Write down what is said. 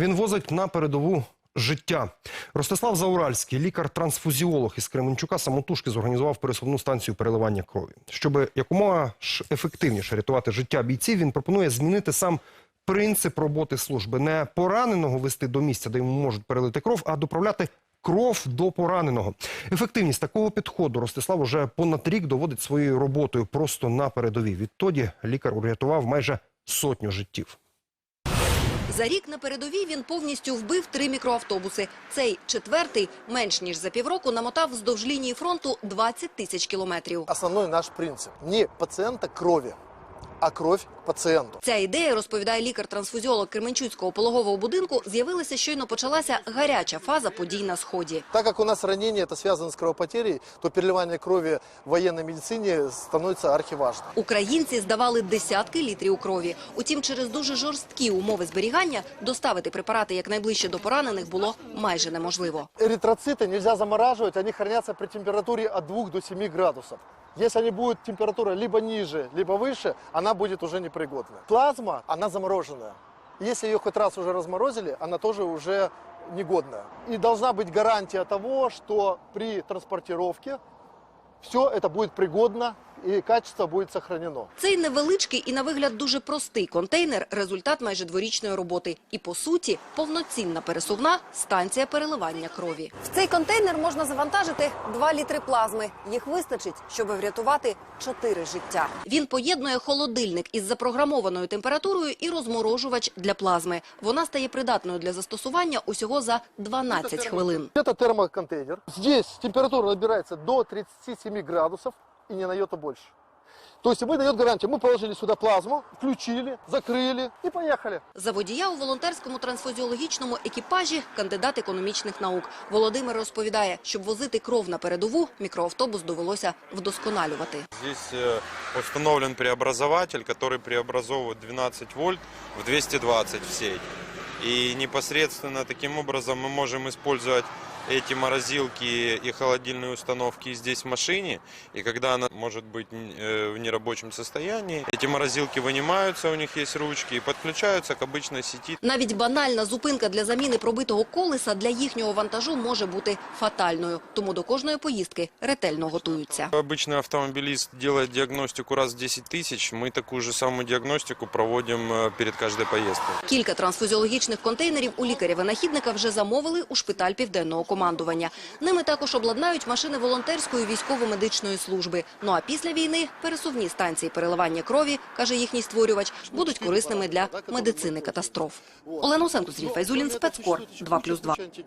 Він возить на передову життя. Ростислав Зауральський, лікар-трансфузіолог із Кременчука, самотужки зорганізував пересувну станцію переливання крові. Щоб якомога ефективніше рятувати життя бійців, він пропонує змінити сам принцип роботи служби. Не пораненого вести до місця, де йому можуть перелити кров, а доправляти кров до пораненого. Ефективність такого підходу Ростислав уже понад рік доводить своєю роботою просто на передовій. Відтоді лікар урятував майже сотню життів. За рік на передовій він повністю вбив три мікроавтобуси. Цей четвертий менш ніж за півроку намотав вздовж лінії фронту 20 тисяч кілометрів. Основний наш принцип. Не пацієнта крови, а кровь пациенту. Ця ідея, розповідає лікар-трансфузіолог Кременчуцького пологового будинку, з'явилася щойно почалася гаряча фаза подій на сході. Так как у нас ранения это связано с кровопотерей, то переливание крови в военной медицине становится архиважным. Українці здавали десятки літрів крові. Утім, через дуже жорсткі умови зберігання доставити препарати якнайближче до поранених було майже неможливо. Эритроциты нельзя замораживать, они хранятся при температуре от 2 до 7 градусов. Если они будут температура либо ниже, либо выше, она будет уже непригодна. Плазма, она замороженная. Если ее хоть раз уже разморозили, она тоже уже негодная. И должна быть гарантия того, что при транспортировке все это будет пригодно и качество будет сохранено. Цей невеличкий і на вигляд дуже простий контейнер – результат майже дворічної роботи. І, по суті, повноцінна пересувна станція переливання крові. В цей контейнер можна завантажити 2 літри плазми. Їх вистачить, щоб врятувати 4 життя. Він поєднує холодильник із запрограмованою температурою і розморожувач для плазми. Вона стає придатною для застосування усього за 12 хвилин. Это термоконтейнер. Здесь температура набирается до 37 градусов и не на йоту больше. То есть мы дает гарантию. Мы положили сюда плазму, включили, закрыли и поехали. За водія у волонтерському трансфузіологічному екіпажі кандидат економічних наук. Володимир розповідає, щоб возити кров на передову, мікроавтобус довелося вдосконалювати. Здесь э, установлен преобразователь, который преобразовывает 12 вольт в 220 в сеть. И непосредственно таким образом мы можем использовать эти морозилки и холодильные установки здесь в машине. И когда она может быть э, в нерабочем состоянии, эти морозилки вынимаются, у них есть ручки, и подключаются к обычной сети. Навіть банальна зупинка для заміни пробитого колеса для їхнього вантажу може бути фатальною. Тому до кожної поїздки ретельно готуються. Обычный автомобилист делает диагностику раз в 10 тысяч. Мы такую же самую диагностику проводим э, перед каждой поездкой. Кілька трансфузіологічних контейнерів у лікаря-винахідника вже замовили у шпиталь південного командування. Ними також обладнають машини волонтерської військово-медичної служби. Ну а після війни пересувні станції переливання крові, каже їхній створювач, будуть корисними для медицини катастроф. Олена Усенко, Сергій Файзулін, спецкор 2+,2.